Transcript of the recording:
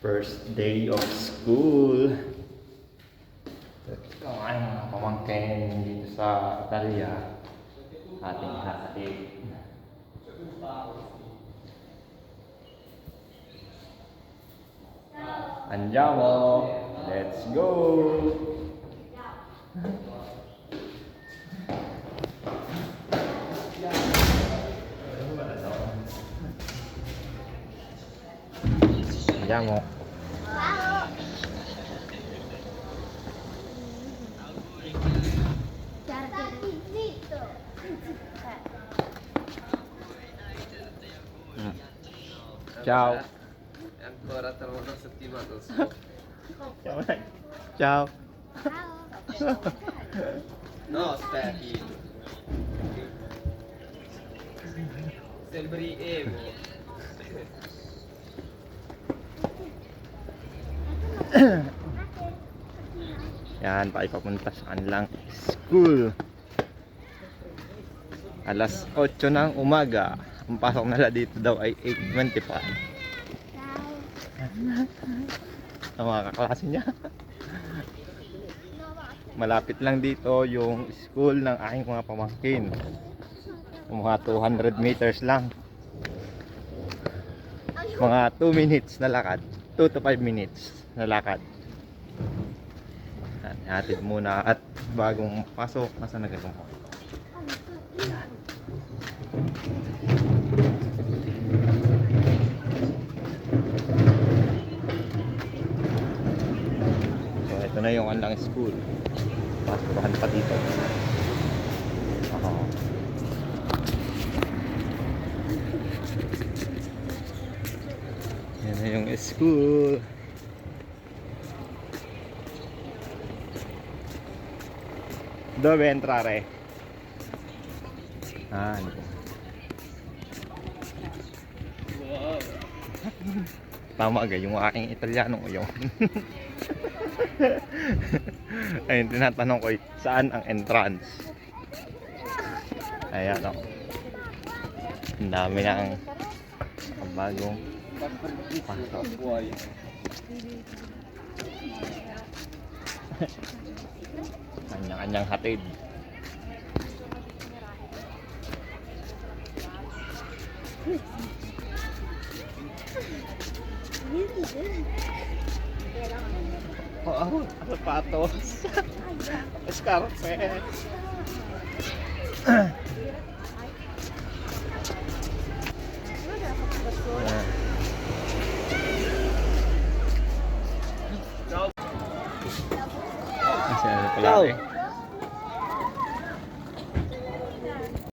First day of school. Ito aking mga pamangkin dito sa Italia. Ating hatid. Andiamo! Let's go! Andiamo! Zitto. Mm. Ciao! Ancora tra una settimana! Ciao! Ciao. No, aspetti. Sembri Evo. Yan, pakipapunta sa kanilang school. Alas 8 ng umaga. Ang pasok nila dito daw ay 8.25. Ciao. Ang mga kaklase niya. Malapit lang dito yung school ng aking mga pamangkin. Mga 200 meters lang. Mga 2 minutes na lakad. 2 to 5 minutes na lakad. Yan, Hatid muna at bagong pasok. Nasa na ganun ko? So ito na yung anlang school. Pasurahan pa dito. Yan na yung school. Dove entrare? Ah, ano po? Tama ga yung aking Italianong yun. Ayun, tinatanong ko saan ang entrance? Ayan o. Ang dami na ang bagong pasok. Kanya-kanyang hatid. Oh, sapatos. Scarpe. Kasi ano pala Ciao. eh.